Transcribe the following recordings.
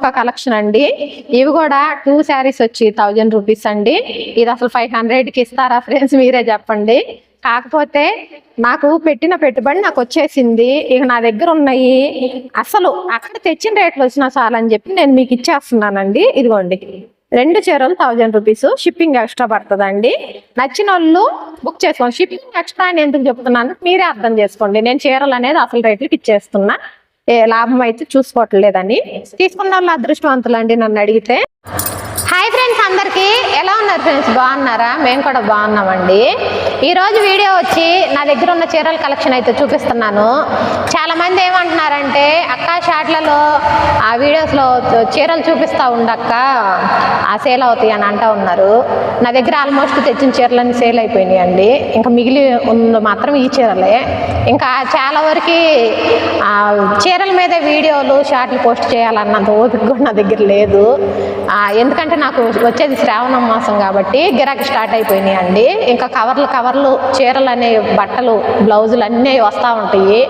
ఒక కలెక్షన్ అండి. ఇవి కూడా టూ శారీస్ వచ్చి థౌజండ్ రూపీస్ అండి. ఇది అసలు ఫైవ్ హండ్రెడ్కి ఇస్తారా ఫ్రెండ్స్ మీరే చెప్పండి. కాకపోతే నాకు పెట్టిన పెట్టుబడి నాకు వచ్చేసింది. ఇక నా దగ్గర ఉన్నాయి. అసలు అక్కడ తెచ్చిన రేట్లు వచ్చినా చాలని చెప్పి నేను మీకు ఇచ్చేస్తున్నానండి. ఇదిగోండి. రెండు చీరలు థౌజండ్ రూపీస్ షిప్పింగ్ ఎక్స్ట్రా పడుతుందండి. నచ్చిన వాళ్ళు బుక్ చేసుకోండి. షిప్పింగ్ ఎక్స్ట్రా అని ఎందుకు చెప్తున్నాను? మీరే అర్థం చేసుకోండి. నేను చీరలు అనేది అసలు రేట్లకి ఇచ్చేస్తున్నా. లాభం అయితే చూసుకోవట్లేదని. తీసుకున్న వాళ్ళు అదృష్టవంతులు అండి నన్ను అడిగితే. హాయ్ ఫ్రెండ్స్ అందరికీ. ఎలా ఉన్నారు ఫ్రెండ్స్? బాగున్నారా? మేము కూడా బాగున్నామండి. ఈరోజు వీడియో వచ్చి నా దగ్గర ఉన్న చీరల కలెక్షన్ అయితే చూపిస్తున్నాను. చాలామంది ఏమంటున్నారంటే అక్క షాట్లలో ఆ వీడియోస్లో చీరలు చూపిస్తా ఉండక్క ఆ సేల్ అవుతాయి అని అంటా ఉన్నారు. నా దగ్గర ఆల్మోస్ట్ తెచ్చిన చీరలన్నీ సేల్ అయిపోయినాయి అండి ఇంకా మిగిలి ఉన్న మాత్రం ఈ చీరలే. ఇంకా చాలా వరకు ఆ, చీరల మీద వీడియోలు షార్ట్లు పోస్ట్ చేయాలన్నంత ఓపిక కూడా నా దగ్గర లేదు. ఎందుకంటే నాకు వచ్చేది శ్రావణ మాసం కాబట్టి గిరాకీ స్టార్ట్ అయిపోయినాయి అండి. ఇంకా కవర్లు కవర్లు చీరలు అనే బట్టలు బ్లౌజులు అన్నీ వస్తూ ఉంటాయి.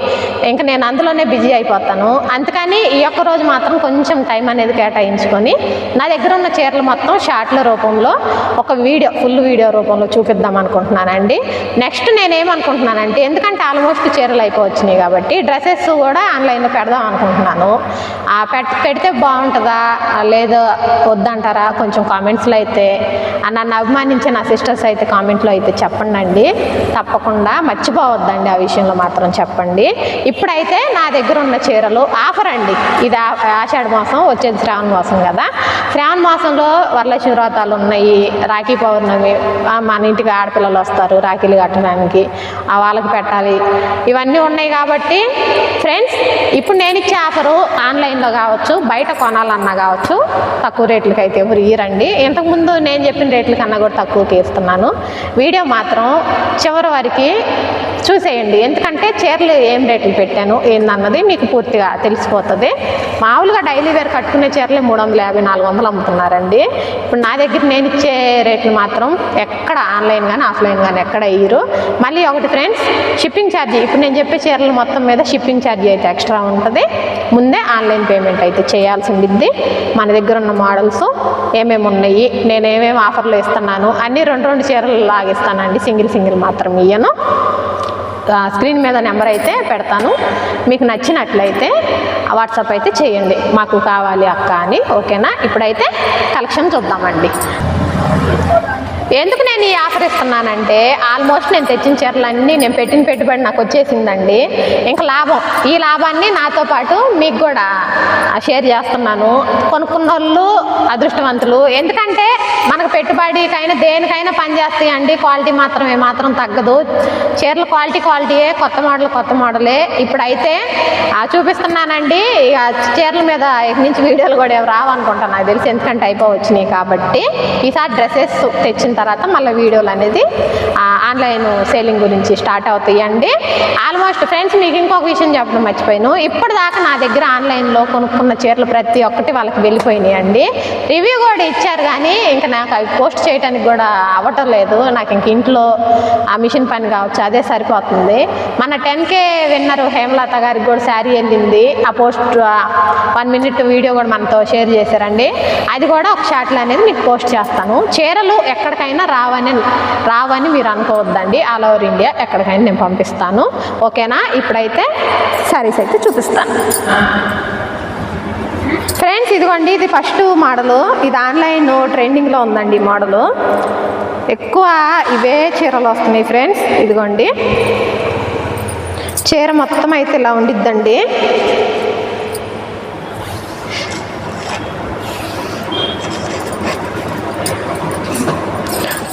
ఇంకా నేను అందులోనే బిజీ అయిపోతాను. అందుకని ఈ ఒక్క రోజు మాత్రం కొంచెం టైం అనేది కేటాయించుకొని నా దగ్గర ఉన్న చీరలు మొత్తం షార్ట్ల రూపంలో ఒక వీడియో ఫుల్ వీడియో రూపంలో చూపిద్దాం అనుకుంటున్నానండి. నెక్స్ట్ నేనేమనుకుంటున్నానంటే ఎందుకంటే ఆల్మోస్ట్ చీరలు అయిపోవచ్చినాయి కాబట్టి డ్రెస్సెస్ కూడా ఆన్లైన్లో పెడదాం అనుకుంటున్నాను. పెడితే బాగుంటుందా? లేదా వద్దంటారా? కొంచెం కామెంట్స్లో అయితే నన్ను అభిమానించే నా సిస్టర్స్ అయితే కామెంట్లో అయితే చెప్పండి అండి తప్పకుండా మర్చిపోవద్దండి ఆ విషయంలో మాత్రం చెప్పండి. ఇప్పుడైతే నా దగ్గర ఉన్న చీరలు ఆఫర్ అండి ఇది ఆ- ఆషాఢ మాసం వచ్చేది శ్రావణ మాసం కదా. శ్రావణ మాసంలో వరలక్ష్మి వ్రతాలు ఉన్నాయి. రాఖీ పౌర్ణమి మన ఇంటికి ఆడపిల్లలు వస్తారు రాఖీలు కట్టడానికి ఆ వాళ్ళకి పెట్టాలి. ఇవన్నీ ఉన్నాయి కాబట్టి ఫ్రెండ్స్ ఇప్పుడు నేను ఇచ్చే ఆఫరు ఆన్లైన్లో కావచ్చు బయట కొనాలన్నా కావచ్చు తక్కువ రేట్లకి అయితే ఎవరు ఇయ్యరండి. ఇంతకుముందు నేను చెప్పిన రేట్ల కన్నా కూడా తక్కువకి ఇస్తున్నాను వీడియో మాత్రం చివరి వరకు చూసేయండి. ఎందుకంటే చీరలు ఏం రేట్లు పెట్టాను ఏందన్నది మీకు పూర్తిగా తెలిసిపోతుంది. మామూలుగా డైలీ వేర్ కట్టుకునే చీరలే మూడు వందల యాభై నాలుగు వందలు అమ్ముతున్నారండి. ఇప్పుడు నా దగ్గర నేను ఇచ్చే రేట్లు మాత్రం ఎక్కడ ఆన్లైన్ కానీ ఆఫ్లైన్ కానీ ఎక్కడ ఇయ్యరు. మళ్ళీ ఒకటి ఫ్రెండ్స్ షిప్పింగ్ ఛార్జీ. ఇప్పుడు నేను చెప్పే చీరలు మొత్తం మీద షిప్పింగ్ ఛార్జీ అయితే ఎక్స్ట్రా ఉంటుంది. ముందే ఆన్లైన్ పేమెంట్ అయితే చేయాల్సి ఉండిద్ది. మన దగ్గర ఉన్న మోడల్స్ ఏమేమి ఉన్నాయి నేను ఏమేమి ఆఫర్లో ఇస్తున్నాను అన్నీ రెండు రెండు చీరలు లాగిస్తానండి. సింగిల్ సింగిల్ మాత్రం ఇయ్యను. స్క్రీన్ మీద నెంబర్ అయితే పెడతాను. మీకు నచ్చినట్లయితే వాట్సాప్ అయితే చేయండి. మాకు కావాలి అక్క అని. ఓకేనా? ఇప్పుడైతే కలెక్షన్ చూద్దామండి. ఎందుకు నేను ఈ ఆఫర్ ఇస్తున్నానంటే ఆల్మోస్ట్ నేను తెచ్చిన చీరలన్నీ నేను పెట్టిన పెట్టుబడి నాకు వచ్చేసిందండి. ఇంకా లాభం. ఈ లాభాన్ని నాతో పాటు మీకు కూడా షేర్ చేస్తున్నాను. కొనుక్కున్న వాళ్ళు అదృష్టవంతులు. ఎందుకంటే మనకు పెట్టుబడికైనా దేనికైనా పనిచేస్తాయి అండి క్వాలిటీ మాత్రం ఏమాత్రం తగ్గదు. చీరల క్వాలిటీ క్వాలిటీయే కొత్త మోడల్ కొత్త మోడలే. ఇప్పుడైతే చూపిస్తున్నానండి. ఇక చీరల మీద ఇక నుంచి వీడియోలు కూడా ఏమి రావనుకుంటాను నాకు తెలిసి ఎందుకంటే అయిపోవచ్చినాయి కాబట్టి ఈసారి డ్రెస్సెస్ తెచ్చిన తర్వాత మళ్ళీ వీడియోలు అనేది ఆన్లైన్ సేలింగ్ గురించి స్టార్ట్ అవుతాయి. అండి ఆల్మోస్ట్ ఫ్రెండ్స్ మీకు ఇంకొక విషయం చెప్పడం మర్చిపోయాను. ఇప్పటిదాకా నా దగ్గర ఆన్లైన్లో కొనుక్కున్న చీరలు ప్రతి ఒక్కటి వాళ్ళకి వెళ్ళిపోయినాయి అండి. రివ్యూ కూడా ఇచ్చారు కానీ ఇంకా నాకు అవి పోస్ట్ చేయడానికి కూడా అవ్వటం లేదు. నాకు ఇంక ఇంట్లో ఆ మిషన్ పని కావచ్చు అదే సరిపోతుంది. మన టెన్ కే విన్నర్ హేమలత గారికి కూడా శారీ వెళ్ళింది. ఆ పోస్ట్ వన్ మినిట్ వీడియో కూడా మనతో షేర్ చేశారండి. అది కూడా ఒక షార్ట్లో అనేది మీకు పోస్ట్ చేస్తాను. చీరలు ఎక్కడికైనా రావని రావని మీరు అనుకోవద్దండి. ఆల్ ఓవర్ ఇండియా ఎక్కడికైనా నేను పంపిస్తాను. ఓకేనా? ఇప్పుడైతే శారీస్ అయితే చూపిస్తాను. ఫ్రెండ్స్ ఇదిగోండి ఇది ఫస్ట్ మోడలు ఇది ఆన్లైన్ ట్రెండింగ్లో ఉందండి ఈ మోడలు ఎక్కువ ఇవే చీరలు వస్తున్నాయి ఫ్రెండ్స్ ఇదిగోండి. చీర మొత్తం అయితే ఇలా ఉండిద్దండి.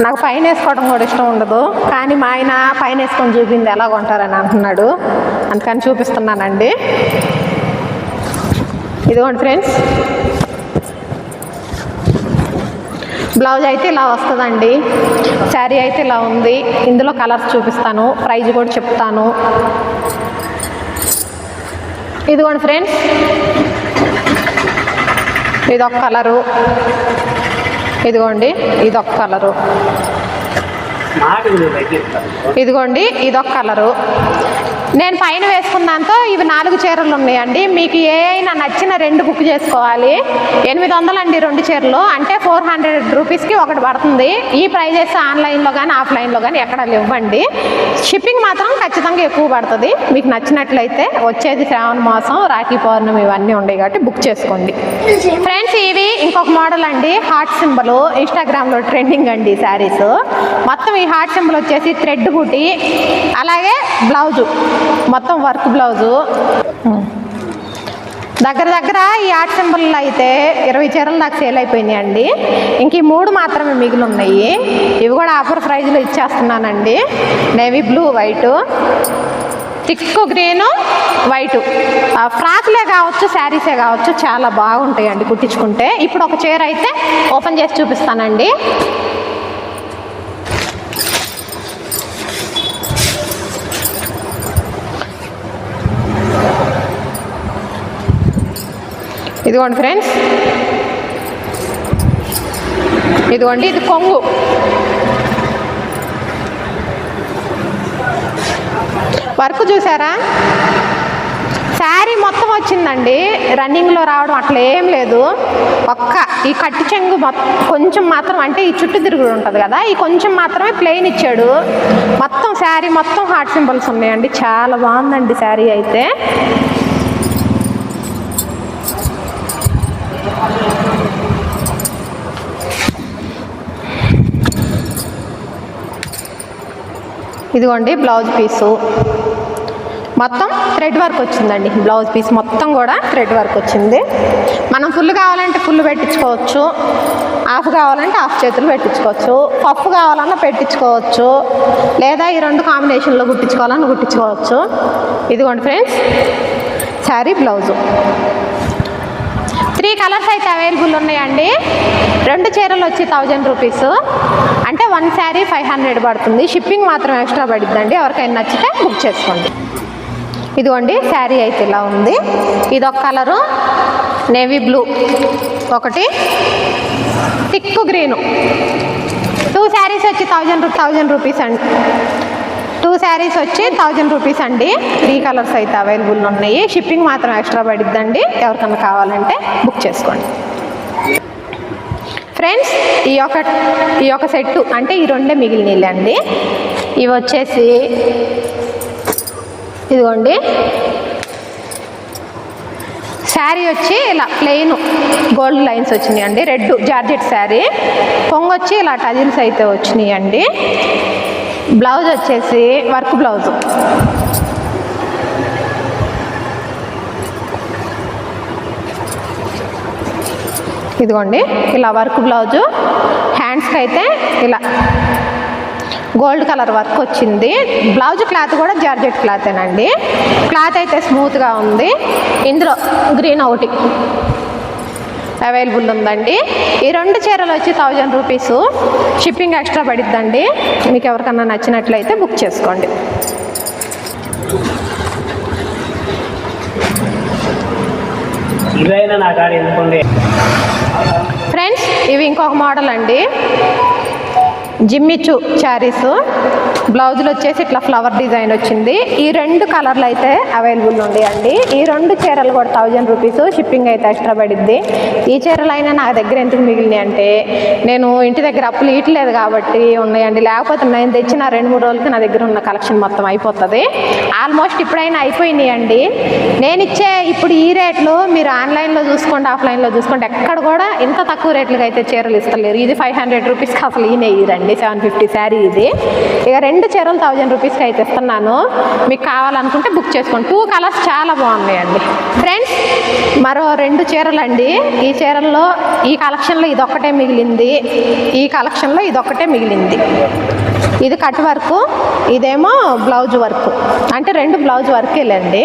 నాకు పైన వేసుకోవడం కూడా ఇష్టం ఉండదు. కానీ మా ఆయన పైన వేసుకొని చూపింది ఎలా కొంటారని అంటున్నాడు. అందుకని చూపిస్తున్నానండి. ఇదిగోండి ఫ్రెండ్స్. బ్లౌజ్ అయితే ఇలా వస్తుందండి. శారీ అయితే ఇలా ఉంది. ఇందులో కలర్స్ చూపిస్తాను. ప్రైజ్ కూడా చెప్తాను. ఇదిగోండి ఫ్రెండ్స్. ఇదొక కలరు. ఇదిగోండి ఇదొక కలరు. ఇదిగోండి ఇదొక కలరు. నేను పైన వేసుకున్నాంతో ఇవి నాలుగు చీరలు ఉన్నాయండి. మీకు ఏ అయినా నచ్చిన రెండు బుక్ చేసుకోవాలి. ఎనిమిది వందలు అండి రెండు చీరలు. అంటే ఫోర్ హండ్రెడ్ రూపీస్కి ఒకటి పడుతుంది. ఈ ప్రైజెస్ ఆన్లైన్లో కానీ ఆఫ్లైన్లో కానీ ఎక్కడ ఇవ్వండి షిప్పింగ్ మాత్రం ఖచ్చితంగా ఎక్కువ పడుతుంది. మీకు నచ్చినట్లయితే వచ్చేది శ్రావణ మాసం రాఖీ పౌర్ణమి ఇవన్నీ ఉన్నాయి కాబట్టి బుక్ చేసుకోండి. ఫ్రెండ్స్ ఇవి ఇంకొక మోడల్ అండి. Heart symbol. ఇన్స్టాగ్రామ్లో ట్రెండింగ్ అండి శారీస్. మొత్తం ఈ హార్ట్ సింబల్ వచ్చేసి థ్రెడ్ బూటీ అలాగే బ్లౌజు. మొత్తం వర్క్ బ్లౌజు. దగ్గర దగ్గర ఈ ఆర్ట్ సింబల్ అయితే ఇరవై చీరలు నాకు సేల్ అయిపోయినాయి అండి. ఇంక ఈ మూడు మాత్రమే మిగిలి ఉన్నాయి ఇవి కూడా ఆఫర్ ప్రైజ్లో ఇచ్చేస్తున్నానండి. Navy blue white. Thick green white. ఫ్రాక్లే కావచ్చు శారీసే కావచ్చు చాలా బాగుంటాయండి కుట్టించుకుంటే. ఇప్పుడు ఒక చీర అయితే ఓపెన్ చేసి చూపిస్తానండి. ఇదిగోండి ఫ్రెండ్స్. ఇదిగోండి ఇది కొంగు. వర్క్ చూసారా? శారీ మొత్తం వచ్చిందండి. రన్నింగ్లో రావడం అట్లా ఏం లేదు. ఒక్క ఈ కట్టి చెంగు మొత్తం కొంచెం మాత్రం అంటే ఈ చుట్టూ తిరుగుడు ఉంటుంది కదా ఈ కొంచెం మాత్రమే ప్లెయిన్ ఇచ్చాడు. మొత్తం శారీ మొత్తం హార్ట్ సింబల్స్ ఉన్నాయండి. చాలా బాగుందండి శారీ అయితే. ఇదిగోండి బ్లౌజ్ పీసు మొత్తం థ్రెడ్ వర్క్ వచ్చిందండి. బ్లౌజ్ పీస్ మొత్తం కూడా థ్రెడ్ వర్క్ వచ్చింది. మనం ఫుల్ కావాలంటే ఫుల్ పెట్టించుకోవచ్చు. హాఫ్ కావాలంటే హాఫ్ చేతులు పెట్టించుకోవచ్చు. పప్పు కావాలన్నా పెట్టించుకోవచ్చు. లేదా ఈ రెండు కాంబినేషన్లో కుట్టించుకోవాలన్నా కుట్టించుకోవచ్చు. ఇదిగోండి friends saree blouse three colours అయితే అవైలబుల్ ఉన్నాయండి. రెండు చీరలు వచ్చి థౌజండ్ రూపీస్. అంటే వన్ శారీ ఫైవ్ హండ్రెడ్ పడుతుంది. షిప్పింగ్ మాత్రం ఎక్స్ట్రా పడుతుందండి ఎవరికైనా నచ్చితే బుక్ చేసుకోండి. ఇదిగోండి శారీ అయితే ఇలా ఉంది. ఇది ఒక కలరు నేవీ బ్లూ. ఒకటి థిక్ గ్రీను. టూ శారీస్ వచ్చి థౌజండ్ థౌజండ్ రూపీస్ అండి. టూ శారీస్ వచ్చి థౌజండ్ రూపీస్ అండి. త్రీ కలర్స్ అయితే అవైలబుల్ ఉన్నాయి. షిప్పింగ్ మాత్రం ఎక్స్ట్రా పడిద్దండి. ఎవరికైనా కావాలంటే బుక్ చేసుకోండి. ఫ్రెండ్స్ ఈ యొక్క ఈ యొక్క సెట్టు అంటే ఈ రెండే మిగిలినీళ్ళు అండి. ఇవి వచ్చేసి ఇదిగోండి. శారీ వచ్చి ఇలా ప్లెయిన్ గోల్డ్ లైన్స్ వచ్చినాయి అండి రెడ్ జార్జెట్ శారీ. పొంగొచ్చి ఇలా టజిల్స్ అయితే వచ్చినాయి అండి బ్లౌజ్ వచ్చేసి వర్క్ బ్లౌజ్. ఇదిగోండి ఇలా వర్క్ బ్లౌజు. హ్యాండ్స్కి అయితే ఇలా గోల్డ్ కలర్ వర్క్ వచ్చింది. బ్లౌజ్ క్లాత్ కూడా జార్జెట్ క్లాతేనండి. క్లాత్ అయితే స్మూత్గా ఉంది. ఇందులో గ్రీన్ ఒకటి. అవైలబుల్ ఉందండి. ఈ రెండు చీరలు వచ్చి థౌజండ్ రూపీస్. షిప్పింగ్ ఎక్స్ట్రా పడిద్దండి. మీకు ఎవరికన్నా నచ్చినట్లయితే బుక్ చేసుకోండి. ఫ్రెండ్స్ ఇవి ఇంకొక మోడల్ అండి. జిమ్మిచు శారీస్ బ్లౌజులు వచ్చేసి ఇట్లా ఫ్లవర్ డిజైన్ వచ్చింది. ఈ రెండు కలర్లు అయితే అవైలబుల్ ఉన్నాయండి ఈ రెండు చీరలు కూడా థౌజండ్ రూపీస్ షిప్పింగ్ అయితే ఎక్స్ట్రా పడిద్ది. ఈ చీరలు అయినా నా దగ్గర ఎందుకు మిగిలినాయి అంటే నేను ఇంటి దగ్గర అప్పులు ఇయట్లేదు కాబట్టి ఉన్నాయండి. లేకపోతే నేను తెచ్చిన రెండు మూడు రోజులకి నా దగ్గర ఉన్న కలెక్షన్ మొత్తం అయిపోతుంది. ఆల్మోస్ట్ ఇప్పుడైనా అయిపోయినాయి అండి నేను ఇచ్చే ఇప్పుడు ఈ రేట్లు మీరు ఆన్లైన్లో చూసుకోండి ఆఫ్లైన్లో చూసుకోండి ఎక్కడ కూడా ఇంత తక్కువ రేట్లకి అయితే చీరలు ఇస్తలేరు. ఇది ఫైవ్ హండ్రెడ్ రూపీస్కి అసలు ఈయన ఇదండి. సెవెన్ ఫిఫ్టీ శారీ ఇది. ఇక రెండు రెండు చీరలు థౌజండ్ రూపీస్కి అయితే ఇస్తున్నాను. మీకు కావాలనుకుంటే బుక్ చేసుకోండి. టూ కలర్స్ చాలా బాగున్నాయండి. ఫ్రెండ్స్ మరో రెండు చీరలు అండి ఈ చీరల్లో ఈ కలెక్షన్లో ఇదొక్కటే మిగిలింది. ఈ కలెక్షన్లో ఇదొక్కటే మిగిలింది. ఇది కట్ వర్క్ ఇదేమో బ్లౌజ్ వర్క్. అంటే రెండు బ్లౌజ్ వర్కేలండి.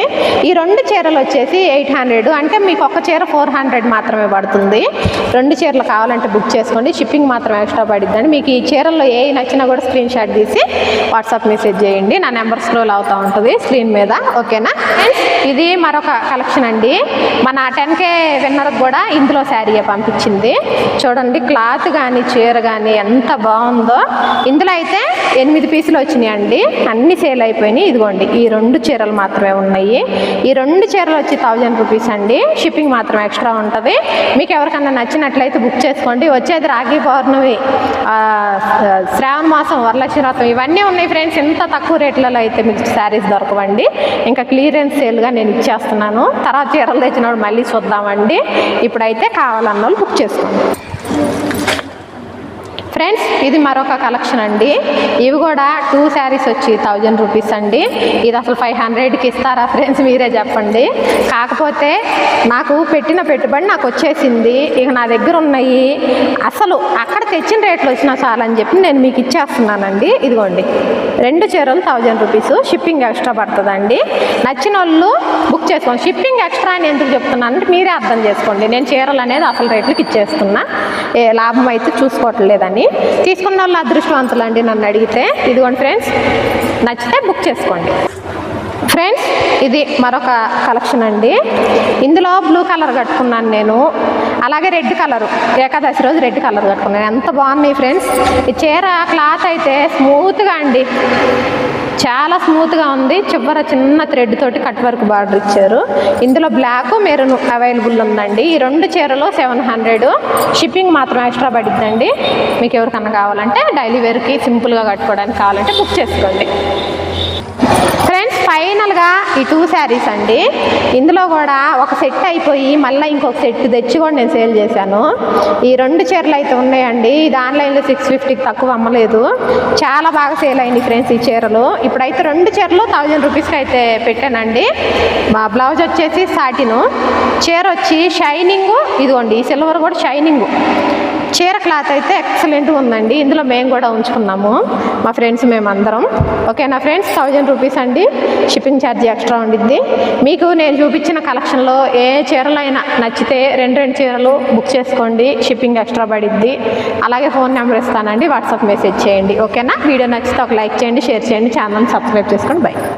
ఈ రెండు చీరలు వచ్చేసి ఎయిట్ హండ్రెడ్. అంటే మీకు ఒక చీర ఫోర్ హండ్రెడ్ మాత్రమే పడుతుంది. రెండు చీరలు కావాలంటే బుక్ చేసుకోండి. షిప్పింగ్ మాత్రం ఎక్స్ట్రా పడిద్దండి. మీకు ఈ చీరల్లో ఏ నచ్చినా కూడా స్క్రీన్ షాట్ తీసి వాట్సాప్ మెసేజ్ చేయండి. నా నెంబర్ స్క్రోల్ అవుతూ ఉంటుంది స్క్రీన్ మీద. ఓకేనా? ఇది మరొక కలెక్షన్ అండి. మన టెన్ కే విన్నర్కి కూడా ఇందులో శారీయే పంపించింది. చూడండి క్లాత్ కానీ చీర కానీ ఎంత బాగుందో. ఇందులో అయితే ఎనిమిది పీసులు వచ్చినాయి అండి అన్ని సేల్ అయిపోయినాయి. ఇదిగోండి ఈ రెండు చీరలు మాత్రమే ఉన్నాయి. ఈ రెండు చీరలు వచ్చి థౌజండ్ రూపీస్ అండి. షిప్పింగ్ మాత్రం ఎక్స్ట్రా ఉంటుంది. మీకు ఎవరికన్నా నచ్చినట్లయితే బుక్ చేసుకోండి. వచ్చేది రాఖీ పౌర్ణమి శ్రావణ మాసం వరలక్ష్మి వ్రతం ఇవన్నీ ఉన్నాయి ఫ్రెండ్స్ ఇంత తక్కువ రేట్లలో అయితే మీకు శారీస్ దొరకవండి. ఇంకా క్లియరెన్స్ సేల్గా నేను ఇచ్చేస్తున్నాను. తర్వాత చీరలు తెచ్చినప్పుడు మళ్ళీ చూద్దామండి. ఇప్పుడైతే కావాలన్న వాళ్ళు బుక్ చేసుకోండి. ఫ్రెండ్స్ ఇది మరొక కలెక్షన్ అండి. ఇవి కూడా టూ శారీస్ వచ్చి థౌజండ్ రూపీస్ అండి. ఇది అసలు ఫైవ్ హండ్రెడ్కి ఇస్తారా ఫ్రెండ్స్? మీరే చెప్పండి. కాకపోతే నాకు పెట్టిన పెట్టుబడి నాకు వచ్చేసింది. ఇక నా దగ్గర ఉన్నాయి. అసలు అక్కడ తెచ్చిన రేట్లు వచ్చినా చాలని చెప్పి నేను మీకు ఇచ్చేస్తున్నానండి. ఇదిగోండి. రెండు చీరలు థౌజండ్ రూపీస్. షిప్పింగ్ ఎక్స్ట్రా పడుతుందండి. నచ్చిన వాళ్ళు బుక్ చేసుకోండి. షిప్పింగ్ ఎక్స్ట్రా అని ఎందుకు చెప్తున్నాను అంటే మీరే అర్థం చేసుకోండి. నేను చీరలు అనేది అసలు రేట్లకి ఇచ్చేస్తున్నా. ఏ లాభం అయితే చూసుకోవట్లేదని. తీసుకున్న వాళ్ళు అదృష్టవంతులు అండి నన్ను అడిగితే. ఇదిగోండి ఫ్రెండ్స్ నచ్చితే బుక్ చేసుకోండి. ఫ్రెండ్స్ ఇది మరొక కలెక్షన్ అండి. ఇందులో బ్లూ కలర్ కట్టుకున్నాను నేను. అలాగే రెడ్ కలర్ ఏకాదశి రోజు రెడ్ కలర్ కట్టుకున్నాను. ఎంత బాగున్నాయి ఫ్రెండ్స్. ఈ చీర క్లాత్ అయితే స్మూత్గా అండి. చాలా స్మూత్గా ఉంది. చివర చిన్న థ్రెడ్ తోటి కట్ వర్క్ బార్డర్ ఇచ్చారు. ఇందులో బ్లాక్ మెరూన్ అవైలబుల్ ఉందండి. ఈ రెండు చీరలు సెవెన్ హండ్రెడ్ షిప్పింగ్ మాత్రం ఎక్స్ట్రా పడిద్దండి. మీకు ఎవరికన్నా కావాలంటే డైలీ వేర్కి సింపుల్గా కట్టుకోవడానికి కావాలంటే బుక్ చేసుకోండి. ఫైనల్గా ఈ టూ శారీస్ అండి. ఇందులో కూడా ఒక సెట్ అయిపోయి మళ్ళీ ఇంకొక సెట్ తెచ్చి కూడా నేను సేల్ చేశాను. ఈ రెండు చీరలు అయితే ఉన్నాయండి. ఇది ఆన్లైన్లో సిక్స్ ఫిఫ్టీకి తక్కువ అమ్మలేదు. చాలా బాగా సేల్ అయింది ఫ్రెండ్స్ ఈ చీరలు. ఇప్పుడైతే రెండు చీరలు థౌజండ్ రూపీస్కి అయితే పెట్టానండి. మా బ్లౌజ్ వచ్చేసి సాటిను చీర వచ్చి షైనింగు ఇదిగోండి ఈ సిల్వర్ కూడా షైనింగ్ చీర క్లాత్ అయితే ఎక్సలెంట్గా ఉందండి. ఇందులో మేము కూడా ఉంచుకున్నాము. మా ఫ్రెండ్స్ మేమందరం. ఓకేనా ఫ్రెండ్స్ థౌజండ్ రూపీస్ అండి. షిప్పింగ్ ఛార్జ్ ఎక్స్ట్రా ఉండిద్ది. మీకు నేను చూపించిన కలెక్షన్లో ఏ చీరలైనా నచ్చితే రెండు రెండు చీరలు బుక్ చేసుకోండి. షిప్పింగ్ ఎక్స్ట్రా పడిద్ది. అలాగే ఫోన్ నెంబర్ ఇస్తానండి. వాట్సాప్ మెసేజ్ చేయండి. ఓకేనా? వీడియో నచ్చితే ఒక లైక్ చేయండి షేర్ చేయండి. ఛానల్ సబ్స్క్రైబ్ చేసుకోండి బై.